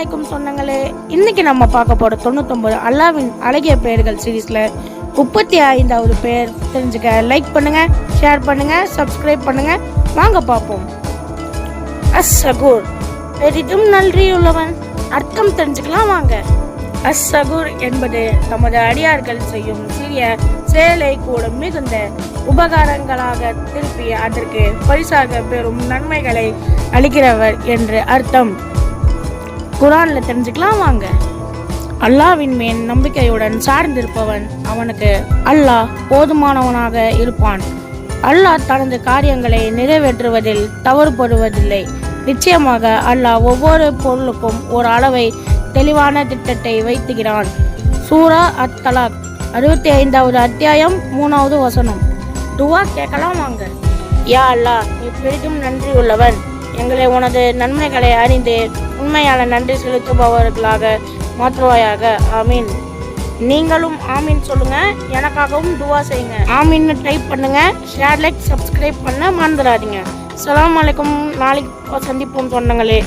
அலைக்கும் சொன்னங்களே இன்னைக்கு நம்ம பார்க்க போற தொண்ணூத்தொன்பது அல்லாவின் அழகிய பெயர்கள் சீரீஸ்ல முப்பத்தி ஐந்தாவது பேர் தெரிஞ்சுக்க லைக் பண்ணுங்க ஷேர் பண்ணுங்க சப்ஸ்கிரைப் பண்ணுங்க. வாங்க பார்ப்போம். அஸ்ஸகூர். பெரிதும் நன்றியுள்ளவன். அர்த்தம் தெரிஞ்சுக்கலாம் வாங்க. அஸ்ஸகூர் என்பது நமது அடியார்கள் செய்யும் சிறிய செயலை கூட மிகுந்த உபகாரங்களாக திருப்பி அதற்கு பரிசாக பெறும் நன்மைகளை அளிக்கிறவர் என்று அர்த்தம். குரானில் தெரிஞ்சுக்கலாம் வாங்க. அல்லாவின் மேல் நம்பிக்கையுடன் சார்ந்திருப்பவன் அவனுக்கு அல்லாஹ் போதுமானவனாக இருப்பான். அல்லாஹ் தனது காரியங்களை நிறைவேற்றுவதில் தவறுபடுவதில்லை. நிச்சயமாக அல்லாஹ் ஒவ்வொரு பொருளுக்கும் ஒரு அளவை தெளிவான திட்டத்தை வைத்துகிறான் சூரா அத் தலாக் அறுபத்தி ஐந்தாவது அத்தியாயம் மூணாவது வசனம். துவா கேட்கலாம் வாங்க. யா அல்லாஹ் நீ பெரிதும் நன்றி உள்ளவன் எங்களை உனது நன்மைகளை அறிந்து உண்மையான நன்றி செலுத்துபவர்களாக மாற்றுவாயாக. ஆமீன். நீங்களும் ஆமீன் சொல்லுங்க. எனக்காகவும் துவா செய்யுங்க. ஆமீன் டைப் பண்ணுங்க. ஷேர் லைக் சப்ஸ்கிரைப் பண்ண மறந்துடாதீங்க. சலாம் அலைக்கும் நாளைக்கு சந்திப்போம் சொன்னங்களே